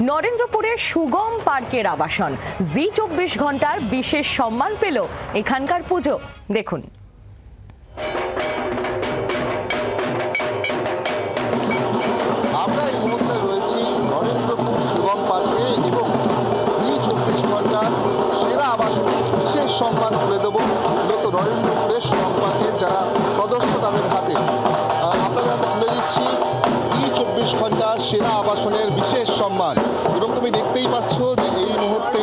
নরেন্দ্রপুরের সুগম পার্কের আবাসন। জি চব্বিশ ঘণ্টার বিশেষ সম্মান পেল এখানকার পুজো। দেখুন। আমরা রয়েছি নরেন্দ্রপুর সুগম এবং জি চব্বিশ সেরা বিশেষ সম্মান তুলে দেবো। মূলত নরেন্দ্রপুরের সুগম যারা ঘণ্টার সেরা আবাসনের বিশেষ সম্মান। এবং তুমি দেখতেই পাচ্ছ যে এই মুহূর্তে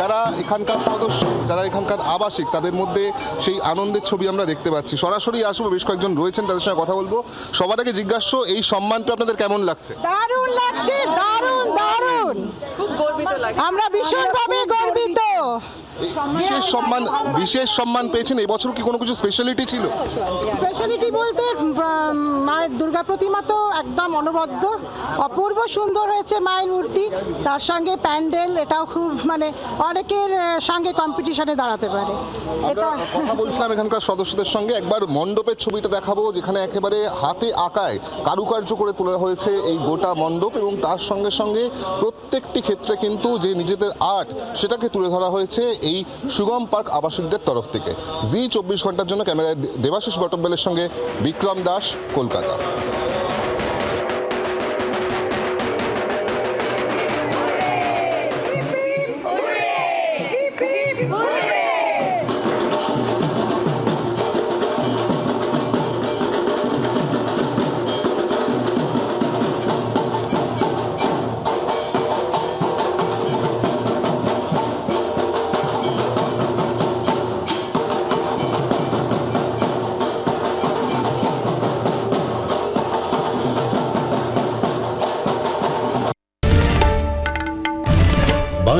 যারা এখানকার সদস্য যারা এখানকার আবাসিক তাদের মধ্যে সেই আনন্দের ছবি আমরা দেখতে পাচ্ছি। সরাসরি আসব বেশ কয়েকজন রয়েছেন তাদের সঙ্গে কথা বলব। সবার আগে জিজ্ঞাসা এই সম্মানটা আপনাদের কেমন লাগছে? দারুণ লাগছে দারুণ দারুণ। আমরা ভীষণভাবে গর্বিত। বিশেষ সম্মান বিশেষ সম্মান পেয়েছেন? এই বছর কি কোনো কিছু স্পেশালিটি ছিল? স্পেশালিটি বলতে মায়ের দুর্গা প্রতিমা তো একদম অনবদ্য অপূর্ব সুন্দর হয়েছে মায়ের মূর্তি। তার সঙ্গে প্যান্ডেল এটাও খুব মানে অনেকের সঙ্গে কম্পিটিশনে দাঁড়াতে পারে। এটা কথা বলছিলাম এখানকার সদস্যদের সঙ্গে। একবার মণ্ডপের ছবিটা দেখাবো যেখানে একেবারে হাতে আঁকায় কারুকার্য করে তোলা হয়েছে এই গোটা মণ্ডপ এবং তার সঙ্গে সঙ্গে প্রত্যেকটি ক্ষেত্রে কিন্তু যে নিজেদের আর্ট সেটাকে তুলে ধরা হয়েছে। এই সুগম পার্ক আবাসিকদের তরফ থেকে। জি চব্বিশ ঘণ্টার জন্য ক্যামেরায় দেবাশিস বটব্বেলের সঙ্গে বিক্রম দাস, কলকাতা।